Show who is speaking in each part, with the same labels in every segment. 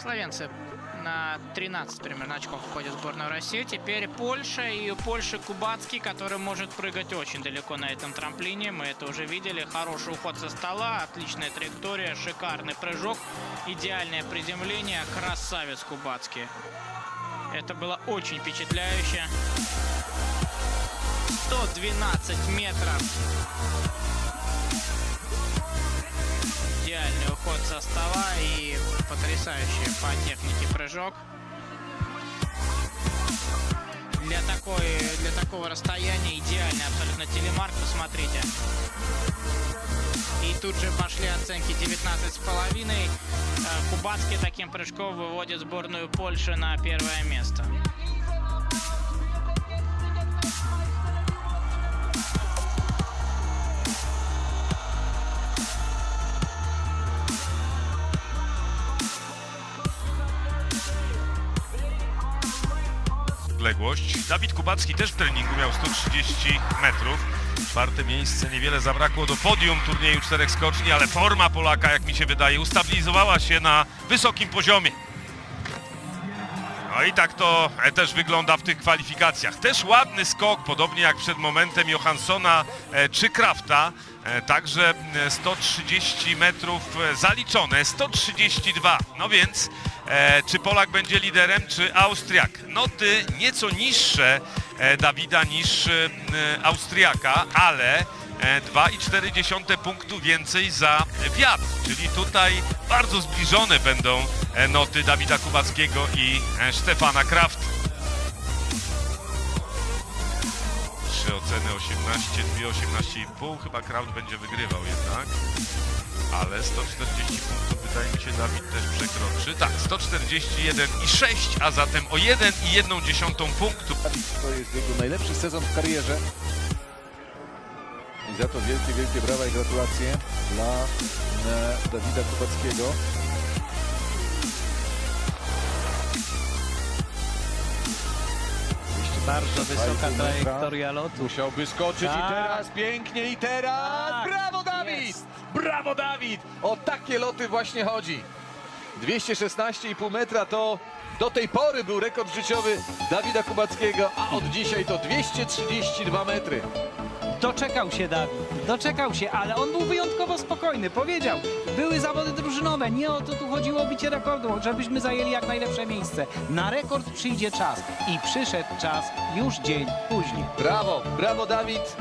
Speaker 1: Словенцы на 13 примерно очков входит в сборную России. Теперь Польша и у Польши Кубацкий, который может прыгать очень далеко на этом трамплине. Мы это уже видели. Хороший уход со стола, отличная траектория, шикарный прыжок, идеальное приземление. Красавец Кубацкий. Это было очень впечатляюще. 112 метров. Со стола и потрясающий по технике прыжок. Для, такой, для такого расстояния идеальный абсолютно телемарк, посмотрите. И тут же пошли оценки 19,5. Э, Кубацкий таким прыжком выводит сборную Польши на первое место.
Speaker 2: Odległość. Dawid Kubacki też w treningu miał 130 metrów. Czwarte miejsce, niewiele zabrakło do podium turnieju czterech skoczni, ale forma Polaka, jak mi się wydaje, ustabilizowała się na wysokim poziomie. No i tak to e, też wygląda w tych kwalifikacjach. Też ładny skok, podobnie jak przed momentem Johanssona e, czy Krafta. E, Także e, 130 metrów zaliczone, 132. No więc e, czy Polak będzie liderem, czy Austriak? Noty nieco niższe e, Dawida niż e, e, Austriaka, ale e, 2,4 punktu więcej za wiatr, czyli tutaj bardzo zbliżone będą e, noty Dawida Kubackiego i e, Stefana Kraft. Trzy oceny 18, dwie 18,5, chyba Kraft będzie wygrywał jednak. Ale 140 punktów wydaje mi się Dawid też przekroczy. Tak, 141,6, a zatem o 1,1 punktu
Speaker 3: To jest jego najlepszy sezon w karierze. I za to wielkie, wielkie brawa i gratulacje dla e, Dawida Kubackiego.
Speaker 4: Bardzo wysoka trajektoria lotu.
Speaker 3: Musiałby skoczyć i
Speaker 4: Tak.
Speaker 3: teraz pięknie i teraz
Speaker 4: Tak.
Speaker 3: brawo. Brawo Dawid! O takie loty właśnie chodzi. 216,5 metra to do tej pory był rekord życiowy Dawida Kubackiego, a od dzisiaj to 232 metry.
Speaker 4: Doczekał się Dawid, doczekał się, ale on był wyjątkowo spokojny. Powiedział, były zawody drużynowe, nie o to tu chodziło o bicie rekordu, żebyśmy zajęli jak najlepsze miejsce. Na rekord przyjdzie czas i przyszedł czas już dzień później.
Speaker 3: Brawo, brawo Dawid!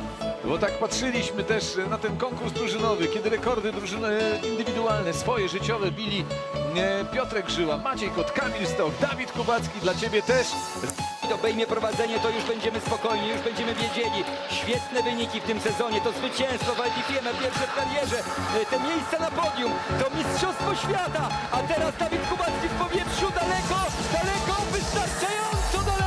Speaker 3: Bo tak patrzyliśmy też na ten konkurs drużynowy, kiedy rekordy drużyny indywidualne, swoje życiowe bili e, Piotrek Żyła, Maciej Kot, Kamil Stok, Dawid Kubacki, dla Ciebie też.
Speaker 5: Obejmie prowadzenie, to już będziemy spokojni, już będziemy wiedzieli. Świetne wyniki w tym sezonie, to zwycięstwo Waldifiema, pierwsze w karierze, E, te miejsca na podium, to mistrzostwo świata, a teraz Dawid Kubacki w powietrzu, daleko, daleko, wystarczająco daleko,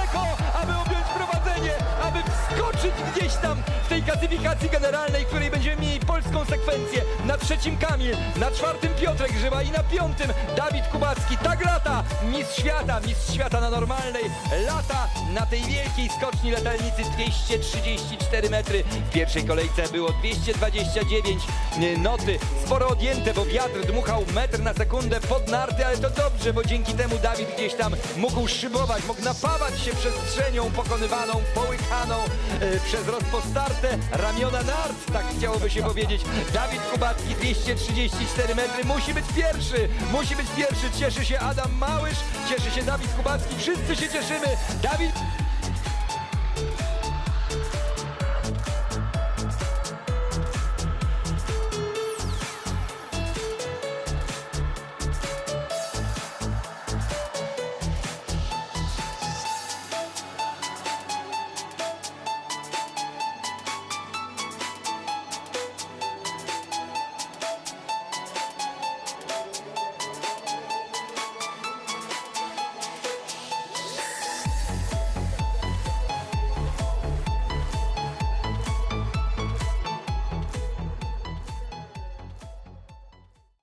Speaker 5: tej klasyfikacji generalnej, w której będziemy mieli polską sekwencję. Na trzecim Kamil, na czwartym Piotrek Grzywa i na piątym Dawid Kubacki. Tak lata mistrz świata, mistrz świata na normalnej, lata na tej wielkiej skoczni letalnicy 234 metry. W pierwszej kolejce było 229 noty, sporo odjęte, bo wiatr dmuchał metr na sekundę pod narty, ale to dobrze, bo dzięki temu Dawid gdzieś tam mógł szybować, mógł napawać się przestrzenią pokonywaną, połykaną e, przez rozpostarte ramiona nart, tak chciałoby się powiedzieć. Dawid Kubacki 234 metry, musi być pierwszy, musi być pierwszy, cieszy się Adam Małysz, cieszy się Dawid Kubacki, wszyscy się cieszymy. Dawid